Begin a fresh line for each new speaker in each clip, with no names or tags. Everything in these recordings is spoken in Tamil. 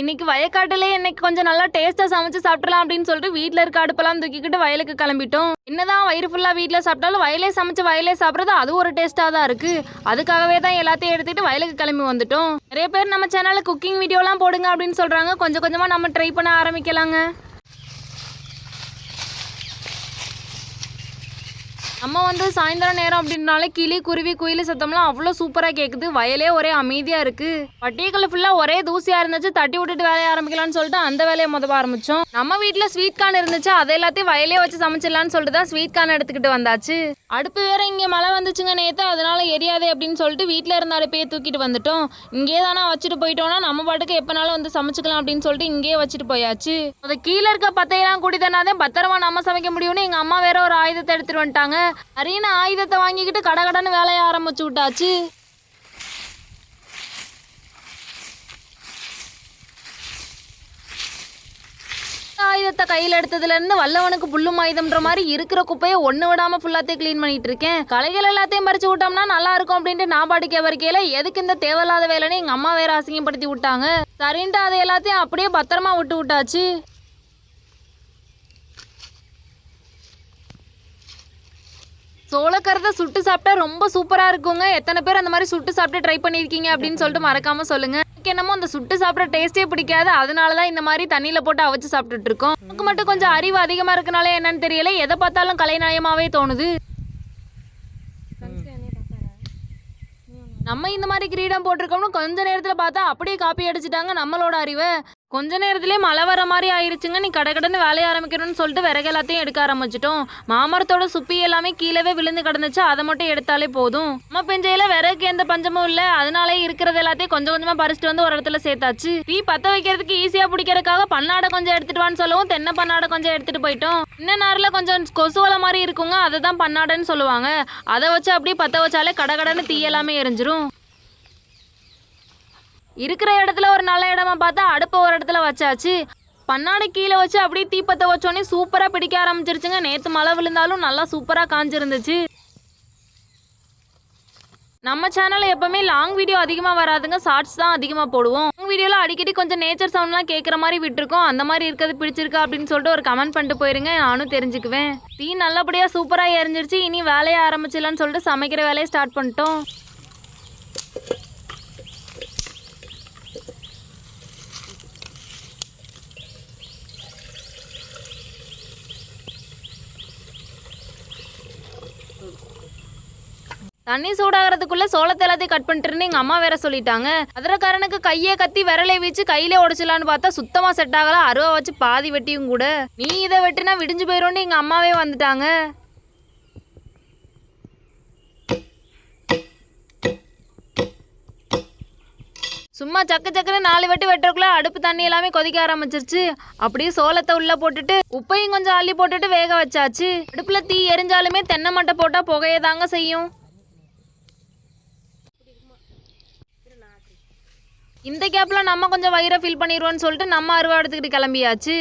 இன்னைக்கு வயக்காட்டுல இன்னைக்கு கொஞ்சம் நல்லா டேஸ்டா சமைச்சு சாப்பிடலாம் அப்படின்னு சொல்லிட்டு வீட்டில் இருக்க அடுப்பெல்லாம் தூக்கிக்கிட்டு வயலுக்கு கிளம்பிட்டோம். என்னதான் வயிறு ஃபுல்லா வீட்டில் சாப்பிட்டாலும் வயலே சமைச்சு வயலே சாப்பிட்றது அது ஒரு டேஸ்டா தான் இருக்கு. அதுக்காகவே தான் எல்லாத்தையும் எடுத்துட்டு வயலுக்கு கிளம்பி வந்துட்டோம். நிறைய பேர் நம்ம சேனல்ல குக்கிங் வீடியோலாம் போடுங்க அப்படின்னு சொல்றாங்க. கொஞ்சம் கொஞ்சமா நம்ம ட்ரை பண்ண ஆரம்பிக்கலாங்க. நம்ம வந்து சாயந்தரம் நேரம் அப்படின்னால கிளி குருவி குயில் சத்தம்லாம் அவ்வளோ சூப்பராக கேட்குது வயலே ஒரே அமைதியாக இருக்குது பட்டியக்கல் ஃபுல்லாக ஒரே தூசியாக இருந்துச்சு. தட்டி விட்டுட்டு வேலையை ஆரம்பிக்கலாம்னு சொல்லிட்டு அந்த வேலையை முதல்ல ஆரம்பித்தோம் நம்ம வீட்டில் ஸ்வீட் கார்ன் இருந்துச்சு. அதை எல்லாத்தையும் வயலே வச்சு சமைச்சிடலான்னு சொல்லிட்டு தான் ஸ்வீட் கார்ன் எடுத்துக்கிட்டு வந்தாச்சு. அடுப்பு வேற இங்கே மழை வந்துச்சுங்க நேற்று அதனால எரியாதே அப்படின்னு சொல்லிட்டு வீட்டில் இருந்த அடுப்பையே தூக்கிட்டு வந்துட்டோம். இங்கே தானே வச்சுட்டு போயிட்டோம்னா நம்ம பாட்டுக்கு எப்போனாலும் வந்து சமைச்சுக்கலாம் அப்படின்னு சொல்லிட்டு இங்கேயே வச்சுட்டு போயாச்சு. அது கீழே இருக்க பத்தையெல்லாம் குடி தானே பத்திரமா நம்ம சமைக்க முடியும்னு எங்கள் அம்மா வேற ஒரு ஆயுதத்தை எடுத்துட்டு வந்துட்டாங்க. அரியன ஆயுதத்தை வாங்கிக்கிட்டு கடகடன்னு வேலையை ஆரம்பிச்சு விட்டாச்சு. ஆயுதத்தை கையில் எடுத்ததுல இருந்து வல்லவனுக்கு புல்லும் ஆயுதம்ன்ற மாதிரி இருக்கிற குப்பையை ஒண்ணு விடாம ஃபுல்லாத்தையும் கிளீன் பண்ணிட்டு இருக்கேன். கலைகள் எல்லாத்தையும் பறிச்சு விட்டோம்னா நல்லா இருக்கும் அப்படின்ட்டு நான் பாடிக்க வரைக்கையில எதுக்கு இந்த தேவையில்லாத வேலைன்னு எங்க அம்மா வேற அசிங்கப்படுத்தி விட்டாங்க. சரின்ட்டு அதை எல்லாத்தையும் அப்படியே பத்திரமா விட்டு விட்டாச்சு. சோளக்கரத்தை சுட்டு சாப்பிட்டா ரொம்ப சூப்பரா இருக்குங்க. எத்தனை பேர் அந்த மாதிரி சுட்டு சாப்பிட்டு ட்ரை பண்ணியிருக்கீங்க அப்படின்னு சொல்லிட்டு மறக்காம சொல்லுங்க. எனக்கு என்னமோ அந்த சுட்டு சாப்பிட்ற டேஸ்டே பிடிக்காது. அதனால தான் இந்த மாதிரி தண்ணியில போட்டு அவிச்சு சாப்பிட்டுட்டு இருக்கோம் நமக்கு மட்டும் கொஞ்சம் அறிவு அதிகமா இருக்கனால என்னன்னு தெரியல. எதை பார்த்தாலும் கலைநயமாவே தோணுது. நம்ம இந்த மாதிரி கிரீடம் போட்டிருக்கோம்னு கொஞ்ச நேரத்தில் பார்த்தா அப்படியே காப்பி அடிச்சிட்டாங்க நம்மளோட அறிவை. கொஞ்ச நேரத்திலே மழை வர மாதிரி ஆயிருச்சுங்க. நீ கடை கடகடன்னு வேலைய ஆரம்பிக்கணும்னு சொல்லிட்டு விறகு எல்லாத்தையும் எடுக்க ஆரம்பிச்சிட்டோம். மாமரத்தோட சுப்பி எல்லாமே கீழவே விழுந்து கிடந்துச்சு. அதை மட்டும் எடுத்தாலே போதும். நம்ம பெஞ்சையில விறகுக்கு எந்த பஞ்சமும் இல்ல. அதனாலே இருக்கிறது எல்லாத்தையும் கொஞ்சம் கொஞ்சமா பறிச்சுட்டு வந்து ஒரு இடத்துல சேர்த்தாச்சு. தீ பத்த வைக்கிறதுக்கு ஈஸியா பிடிக்கிறதுக்காக பன்னாடை கொஞ்சம் எடுத்துட்டு வான்னு சொல்லவும் தென்னை பன்னாடை கொஞ்சம் எடுத்துட்டு போயிட்டோம். இன்ன நேரில் கொஞ்சம் கொசுவலை மாதிரி இருக்குங்க. அதை தான் பன்னாடைன்னு சொல்லுவாங்க. அதை வச்சு அப்படியே பத்த வச்சாலே கடகடன்னு தீ எல்லாமே எரிஞ்சிரும். இருக்கிற இடத்துல ஒரு நல்ல இடமா பார்த்தா அடுப்பை ஒரு இடத்துல வச்சாச்சு. பன்னாடை கீழே வச்சு அப்படியே தீப்பத்த வச்சோடனே சூப்பராக பிடிக்க ஆரம்பிச்சிருச்சுங்க. நேற்று மழை விழுந்தாலும் நல்லா சூப்பராக காஞ்சிருந்துச்சு. நம்ம சேனலில் எப்பவுமே லாங் வீடியோ அதிகமாக வராதுங்க. ஷார்ட்ஸ் தான் அதிகமாக போடுவோம். லாங் வீடியோவில் அடிக்கடி கொஞ்சம் நேச்சர் சவுண்ட்லாம் கேட்குற மாதிரி விட்டுருக்கோம். அந்த மாதிரி இருக்கிறது பிடிச்சிருக்கா அப்படின்னு சொல்லிட்டு ஒரு கமெண்ட் பண்ணிட்டு போயிருங்க. நானும் தெரிஞ்சுக்குவேன். தீ நல்லபடியாக சூப்பராக எரிஞ்சிருச்சு. இனி வேலையை ஆரம்பிச்சிடலான்னு சொல்லிட்டு சமைக்கிற வேலையை ஸ்டார்ட் பண்ணிட்டோம். தண்ணி சூடாகிறதுக்குள்ள சோளத்தை எல்லாத்தையும் கட் பண்ணிட்டுருந்து எங்க அம்மா வேற சொல்லிட்டாங்க. அதிரக்காரனுக்கு கையை கத்தி விரலை வச்சு கையிலே உடச்சிடலான்னு பார்த்தா சுத்தமா செட் ஆகல. அருவா வச்சு பாதி வெட்டியும் கூட. நீ இதை வெட்டினா விடிஞ்சு போயிடும்னு எங்க அம்மாவே வந்துட்டாங்க. சும்மா சக்க சக்கன்னு நாலு வெட்டு வெட்டுறதுக்குள்ள அடுப்பு தண்ணி எல்லாமே கொதிக்க ஆரம்பிச்சிருச்சு. அப்படியே சோளத்தை உள்ள போட்டுட்டு உப்பையும் கொஞ்சம் அள்ளி போட்டுட்டு வேக வச்சாச்சு. அடுப்புல தீ எரிஞ்சாலுமே தென்னை மட்டை போட்டா புகையதாங்க செய்யும். இந்த கேப்ல நம்ம கொஞ்சம் வயிறை ஃபில் பண்ணிடுவோம்னு சொல்லிட்டு நம்ம அருவா எடுத்துக்கிட்டு கிளம்பியாச்சு.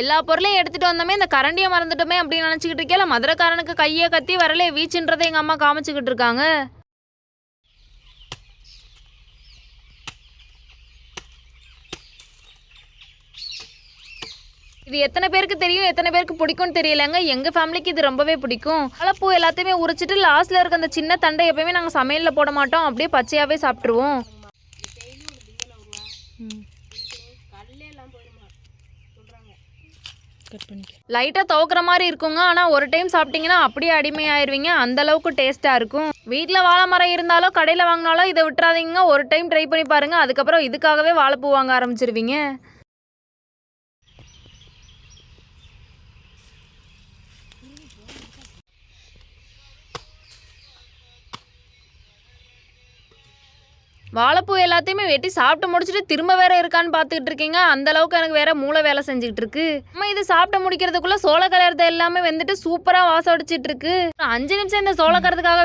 எல்லா பொருளையும் எடுத்துட்டு வந்தோமே இந்த கரண்டியை மறந்துட்டோமே அப்படின்னு நினச்சிக்கிட்டு இருக்கேன் மதுரைக்காரனுக்கு கையை கத்தி வரலே வீச்சுன்றதை எங்கள் அம்மா காமிச்சிக்கிட்டு இருக்காங்க. இது எத்தனை பேருக்கு தெரியும் எத்தனை பேருக்கு பிடிக்கும்னு தெரியலங்க. எங்கள் ஃபேமிலிக்கு இது ரொம்பவே பிடிக்கும். வாழைப்பூ எல்லாத்தையுமே உரிச்சிட்டு லாஸ்ட்டில் இருக்க அந்த சின்ன தண்டை எப்பயுமே நாங்கள் சமையலில் போட மாட்டோம். அப்படியே பச்சையாகவே சாப்பிட்ருவோம் லைட்டாக துவக்கிற மாதிரி இருக்குங்க. ஆனால் ஒரு டைம் சாப்பிட்டீங்கன்னா அப்படியே அடிமையாயிருவீங்க. அந்த அளவுக்கு டேஸ்ட்டாக இருக்கும். வீட்டில் வாழை மரம் இருந்தாலும் கடையில் வாங்கினாலும் இதை விட்டுறாதீங்க. ஒரு டைம் ட்ரை பண்ணி பாருங்க. அதுக்கப்புறம் இதுக்காகவே வாழைப்பூ வாங்க ஆரம்பிச்சிருவீங்க. வாழைப்பூ எல்லாத்தையுமே வெட்டி சாப்பிட்டு முடிச்சுட்டு திரும்ப வேற இருக்கான்னு பார்த்துக்கிட்டு இருக்கீங்க. அந்த அளவுக்கு எனக்கு வேற மூளை வேலை செஞ்சுக்கிட்டு இருக்கு. நம்ம இது சாப்பிட்டு முடிக்கிறதுக்குள்ள சோள கலர்றது எல்லாமே வந்துட்டு சூப்பரா வாசம் அடிச்சிட்டு இருக்கு. அஞ்சு நிமிஷம் இந்த சோள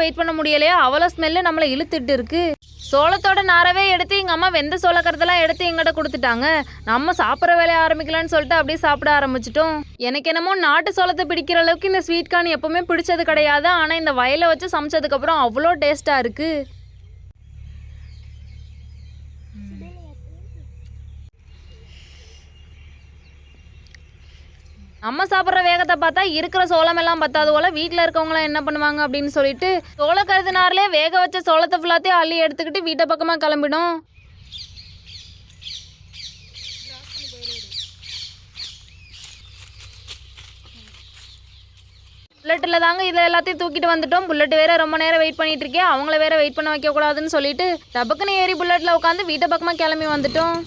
வெயிட் பண்ண முடியலையா அவ்வளோ ஸ்மெல்லு நம்மளை இழுத்துட்டு இருக்கு. சோளத்தோட நாரவே எடுத்து எங்கள் அம்மா வெந்த சோளக்கரத்தெல்லாம் எடுத்து எங்கிட்ட கொடுத்துட்டாங்க. நம்ம சாப்பிட்ற வேலையை ஆரம்பிக்கலாம்னு சொல்லிட்டு அப்படியே சாப்பிட ஆரம்பிச்சிட்டோம். எனக்கு என்னமோ நாட்டு சோளத்தை பிடிக்கிற அளவுக்கு இந்த ஸ்வீட் கார்ன் எப்பவுமே பிடிச்சது கிடையாது. ஆனால் இந்த வயலை வச்சு சமைச்சதுக்கப்புறம் அவ்வளோ டேஸ்ட்டாக இருக்குது நம்ம சாப்பிட்ற வேகத்தை பார்த்தா இருக்கிற சோளம் எல்லாம் பத்தாது போல வீட்டில் இருக்கவங்களாம் என்ன பண்ணுவாங்க அப்படின்னு சொல்லிட்டு சோளக்கருதுனார்லே வேக வச்ச சோளத்தை ஃபுல்லாத்தையும் அள்ளி எடுத்துக்கிட்டு வீட்டை பக்கமாக கிளம்பிடும். புல்லட்டில் தாங்க இதில் எல்லாத்தையும் தூக்கிட்டு வந்துட்டோம். புல்லட் வேற ரொம்ப நேரம் வெயிட் பண்ணிட்டு இருக்கேன் அவங்கள வேற வெயிட் பண்ண வைக்கக்கூடாதுன்னு சொல்லிட்டு டபக்குன்னு ஏறி புல்லட்டில் உட்காந்து வீட்டை பக்கமாக கிளம்பி வந்துட்டோம்.